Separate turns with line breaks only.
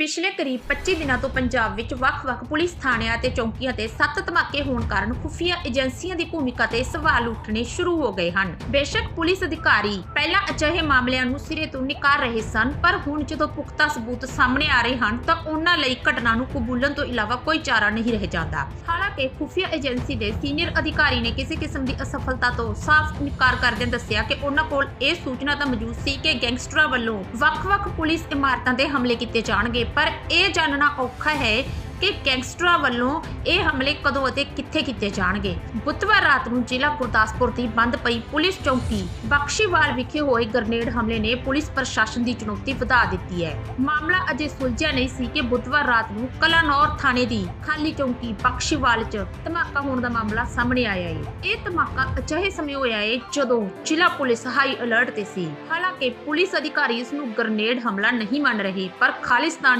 ਪਿਛਲੇ ਕਰੀਬ 25 ਦਿਨਾਂ ਤੋਂ ਪੰਜਾਬ ਵਿੱਚ ਵੱਖ-ਵੱਖ ਪੁਲਿਸ ਥਾਣਿਆਂ ਤੇ ਚੌਂਕੀਆਂ ਤੇ ਸੱਤ ਧਮਾਕੇ ਹੋਣ ਕਾਰਨ ਖੁਫੀਆ ਏਜੰਸੀਆਂ ਦੀ ਭੂਮਿਕਾ ਤੇ ਸਵਾਲ ਉੱਠਣੇ ਸ਼ੁਰੂ ਹੋ ਗਏ ਹਨ। ਬੇਸ਼ੱਕ ਪੁਲਿਸ ਅਧਿਕਾਰੀ ਪਹਿਲਾਂ ਅਜਿਹੇ ਮਾਮਲਿਆਂ ਨੂੰ ਸਿਰੇ ਤੋਂ ਨਿਕਾਰ ਰਹੇ ਸਨ, ਪਰ ਹੁਣ ਜਦੋਂ ਪੁਖਤਾ ਸਬੂਤ ਸਾਹਮਣੇ ਆ ਰਹੇ ਹਨ, ਤਾਂ ਉਹਨਾਂ ਲਈ ਘਟਨਾ ਨੂੰ ਕਬੂਲਣ ਤੋਂ ਇਲਾਵਾ ਕੋਈ ਚਾਰਾ ਨਹੀਂ ਰਹਿ ਜਾਂਦਾ। ਹਾਲਾਂਕਿ ਖੁਫੀਆ ਏਜੰਸੀ ਦੇ ਸੀਨੀਅਰ ਅਧਿਕਾਰੀ ਨੇ ਕਿਸੇ ਕਿਸਮ ਦੀ ਅਸਫਲਤਾ ਤੋਂ ਸਾਫ਼ ਇਨਕਾਰ ਕਰਦਿਆਂ ਦੱਸਿਆ ਕਿ ਉਹਨਾਂ ਕੋਲ ਇਹ ਸੂਚਨਾ ਤਾਂ ਮੌਜੂਦ ਸੀ ਕਿ ਗੈਂਗਸਟਰਾਂ ਵੱਲੋਂ ਵੱਖ-ਵੱਖ ਪੁਲਿਸ ਇਮਾਰਤਾਂ ਤੇ ਹਮਲੇ ਕੀਤੇ ਜਾਣਗੇ, ਪਰ ਇਹ ਜਾਣਨਾ ਔਖਾ ਹੈ ਕਿ ਗੈਂਗਸਟਰਾਂ ਵੱਲੋਂ ਇਹ ਹਮਲੇ ਕਦੋਂ ਅਤੇ ਕਿੱਥੇ ਕੀਤੇ ਜਾਣਗੇ? ਬੁੱਧਵਾਰ ਰਾਤ ਨੂੰ ਜ਼ਿਲ੍ਹਾ ਗੁਰਦਾਸਪੁਰ ਦੀ ਬੰਦ ਪਈ ਪੁਲਿਸ ਚੌਕੀ ਬਖਸ਼ੀਵਾਲ ਵਿਖੇ ਹੋਏ ਗ੍ਰਨੇਡ ਹਮਲੇ ਨੇ ਪੁਲਿਸ ਪ੍ਰਸ਼ਾਸਨ ਦੀ ਚੁਣੌਤੀ ਵਧਾ ਦਿੱਤੀ ਹੈ। ਮਾਮਲਾ ਅਜੇ ਸੁਲਝਿਆ ਨਹੀਂ ਸੀ ਕਿ ਬੁੱਧਵਾਰ ਰਾਤ ਨੂੰ ਕਲਾਨੌਰ ਥਾਣੇ ਦੀ ਖਾਲੀ ਚੌਕੀ ਬਖਸ਼ੀਵਾਲ 'ਚ ਧਮਾਕਾ ਹੋਣ ਦਾ ਮਾਮਲਾ ਸਾਹਮਣੇ ਆਇਆ ਹੈ। ਇਹ ਧਮਾਕਾ ਅਜਿਹੇ ਸਮੇਂ ਹੋਇਆ ਹੈ ਜਦੋਂ ਜ਼ਿਲ੍ਹਾ ਪੁਲਿਸ ਹਾਈ ਅਲਰਟ ਤੇ ਸੀ। ਹਾਲਾਂਕਿ ਪੁਲਿਸ ਅਧਿਕਾਰੀ ਇਸ ਨੂੰ ਗ੍ਰਨੇਡ ਹਮਲਾ ਨਹੀਂ ਮੰਨ ਰਹੇ, ਪਰ ਖਾਲਿਸਤਾਨ